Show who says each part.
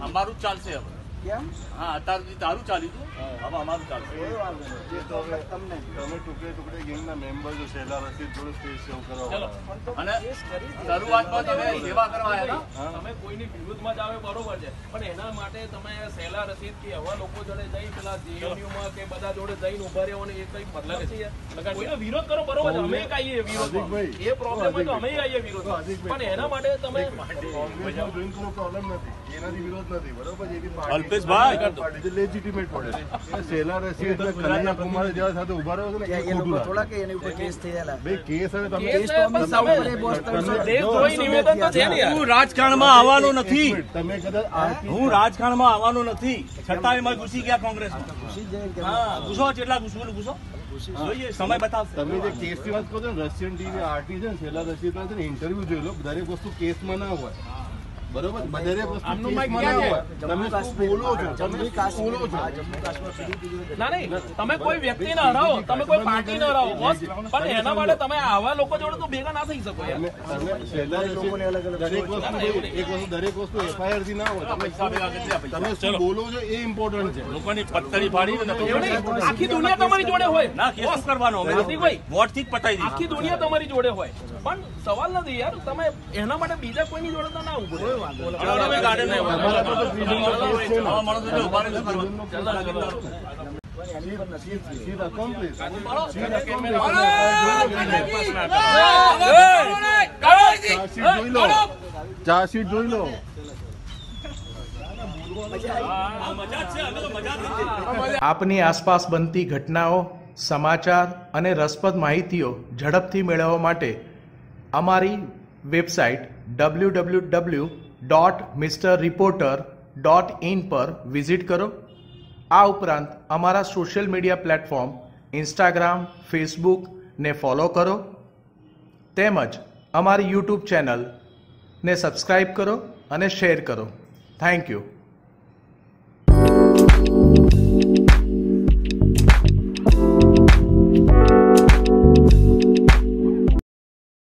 Speaker 1: અમારું ચાલશે હવે
Speaker 2: કેમ?
Speaker 1: હા અત્યાર સુધી તારું ચાલ્યું હતું. હવે અમારું ચાલશે.
Speaker 2: કોઈ વાંધો નહીં. જે તો હવે તમને.
Speaker 3: તમે ટુકડે ટુકડે ગેંગના મેમ્બર છો સહેલા રસીદ જોડે સ્ટેજ સેવ કરવા
Speaker 4: ચલો.
Speaker 2: પણ તો
Speaker 1: અને
Speaker 2: કેસ કરી દીધો.
Speaker 1: શરૂઆતમાં તમે સેવા કરવા આવ્યા
Speaker 4: તમે કોઈની વિરુદ્ધમાં જ આવે બરોબર છે. પણ એના માટે તમે સહેલા રસીદ કે એવા લોકો જોડે જઈ પેલા JNU કે બધા જોડે જઈને ઊભા ને એ કઈ મતલબ છે? કોઈનો વિરોધ કરો બરોબર છે. અમે એક
Speaker 3: વિરોધ
Speaker 4: એ પ્રોબ્લેમ હોય તો અમે આવીએ
Speaker 3: વિરોધ
Speaker 4: પણ એના માટે તમે
Speaker 3: પ્રોબ્લેમ નથી. એનાથી વિરોધ નથી. બરોબર? પાર્ટી- પાર્ટી છે, પડે. સેલા રસી એટલે અને કનૈયા કુમાર જેવા સાથે ઊભા રહ્યો છે ને એ
Speaker 2: એ
Speaker 3: ખોટું
Speaker 2: થોડા કે એની ઉપર કેસ થયેલા
Speaker 3: બે કેસ હવે તમે
Speaker 4: કેસ તો અમે સામે કોઈ નિવેદન તો છે ને
Speaker 1: હું રાજકારણમાં આવવાનો નથી.
Speaker 3: તમે કદાચ
Speaker 1: હું? રાજકારણમાં આવવાનો નથી. છતાં એમાં ઘૂસી ગયા
Speaker 2: ઘૂસી જાય
Speaker 1: હા ઘૂસો જેટલા ઘૂસવું ઘૂસો. સમય બતાવશે.
Speaker 3: તમે જે કેસની વાત કરો છો રશિયન ટીવી આર્ટિઝન છેલ્લા રશિયન ઇન્ટરવ્યુ જોઈ લો. દરેક વસ્તુ કેસમાં ના હોય. બરોબર? દરેક વસ્તુ તમે શું બોલો છો? તમે શું બોલો છો?
Speaker 2: જમ્મુ કાશ્મીર
Speaker 4: ના નહીં. તમે કોઈ વ્યક્તિને હરાવો. તમે કોઈ પાર્ટીને હરાવો. બસ. પણ એના માટે તમે આવા લોકો જોડે તો ભેગા ના થઈ શકો
Speaker 3: તમે તમે
Speaker 2: લોકોને અલગ અલગ
Speaker 3: દરેક વસ્તુ એક વસ્તુ દરેક વસ્તુ એફઆઈઆરથી ના હોય. તમે
Speaker 1: પૈસા ભેગા કરી
Speaker 3: તમે શું બોલો છો એ ઇમ્પોર્ટન્ટ છે.
Speaker 1: લોકોની પત્તરી ફાડી ને
Speaker 4: એવું આખી દુનિયા તમારી જોડે હોય.
Speaker 1: ના કેસ કરવાનો? અમે. વોટથી જ પટાઈ
Speaker 4: આખી દુનિયા તમારી જોડે હોય. પણ સવાલ નથી યાર. તમે એના માટે બીજા કોઈની જોડે તો ના
Speaker 3: ઊભો ચાર્જશીટ જોઈ લો
Speaker 5: આપની આસપાસ બનતી ઘટનાઓ, સમાચાર અને રસપ્રદ માહિતીઓ ઝડપથી મેળવવા માટે અમારી website W W W dot mister reporter dot in પર વિઝિટ કરો. આ ઉપરાંત અમારા social media platform Instagram Facebook ને ફોલો કરો. તેમજ અમારી યુટ્યુબ ચેનલ ને સબસ્ક્રાઇબ કરો અને શેર કરો. Thank you